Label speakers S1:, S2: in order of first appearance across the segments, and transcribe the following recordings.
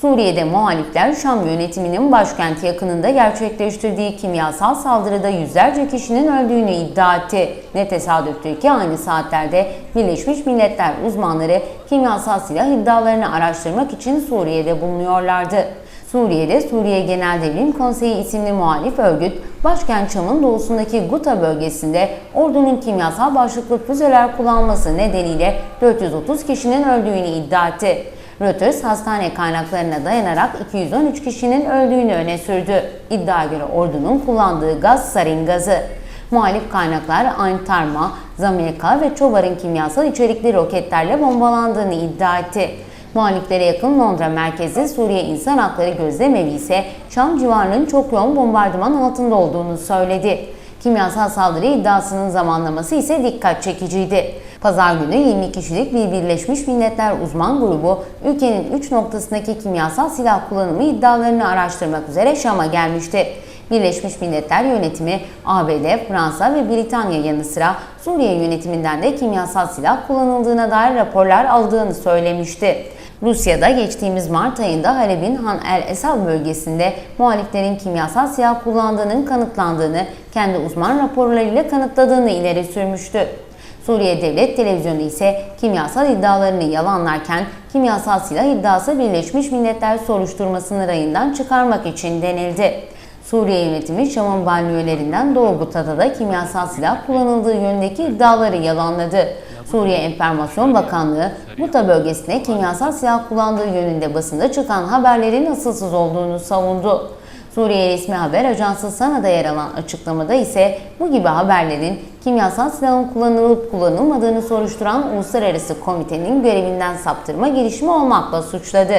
S1: Suriye'de muhalifler Şam yönetiminin başkenti yakınında gerçekleştirdiği kimyasal saldırıda yüzlerce kişinin öldüğünü iddia etti. Ne tesadüftür ki aynı saatlerde Birleşmiş Milletler uzmanları kimyasal silah iddialarını araştırmak için Suriye'de bulunuyorlardı. Suriye'de Suriye Genel Devrim Konseyi isimli muhalif örgüt, başkent Şam'ın doğusundaki Guta bölgesinde ordunun kimyasal başlıklı füzeler kullanması nedeniyle 430 kişinin öldüğünü iddia etti. Reuters hastane kaynaklarına dayanarak 213 kişinin öldüğünü öne sürdü. İddiaya göre ordunun kullandığı gaz sarin gazı. Muhalif kaynaklar Ayntarma, Zameka ve Çobar'ın kimyasal içerikli roketlerle bombalandığını iddia etti. Muhaliflere yakın Londra merkezi Suriye İnsan Hakları Gözlemevi ise Şam civarının çok yoğun bombardıman altında olduğunu söyledi. Kimyasal saldırı iddiasının zamanlaması ise dikkat çekiciydi. Pazar günü 20 kişilik bir Birleşmiş Milletler uzman grubu ülkenin 3 noktasındaki kimyasal silah kullanımı iddialarını araştırmak üzere Şam'a gelmişti. Birleşmiş Milletler yönetimi ABD, Fransa ve Britanya yanı sıra Suriye yönetiminden de kimyasal silah kullanıldığına dair raporlar aldığını söylemişti. Rusya'da geçtiğimiz Mart ayında Halep'in Han el Esad bölgesinde muhaliflerin kimyasal silah kullandığının kanıtlandığını kendi uzman raporlarıyla kanıtladığını ileri sürmüştü. Suriye Devlet Televizyonu ise kimyasal iddialarını yalanlarken kimyasal silah iddiası Birleşmiş Milletler soruşturmasını rayından çıkarmak için denildi. Suriye yönetimi Şam'ın banliyölerinden Doğu Guta'da da kimyasal silah kullanıldığı yönündeki iddiaları yalanladı. Suriye Enformasyon Bakanlığı Guta bölgesine kimyasal silah kullandığı yönünde basında çıkan haberlerin asılsız olduğunu savundu. Suriye resmi haber ajansı Sana'da yer alan açıklamada ise bu gibi haberlerin kimyasal silahın kullanılıp kullanılmadığını soruşturan uluslararası komitenin görevinden saptırma girişimi olmakla suçladı.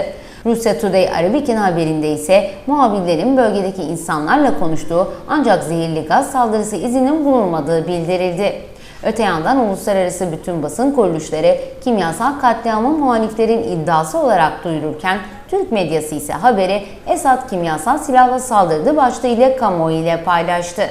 S1: Rusya Today Arabic'in haberinde ise muhabirlerin bölgedeki insanlarla konuştuğu ancak zehirli gaz saldırısı izinin bulunmadığı bildirildi. Öte yandan uluslararası bütün basın kuruluşları kimyasal katliamı muhaliflerin iddiası olarak duyururken Türk medyası ise haberi Esad kimyasal silahla saldırdı başlığıyla kamuoyu ile paylaştı.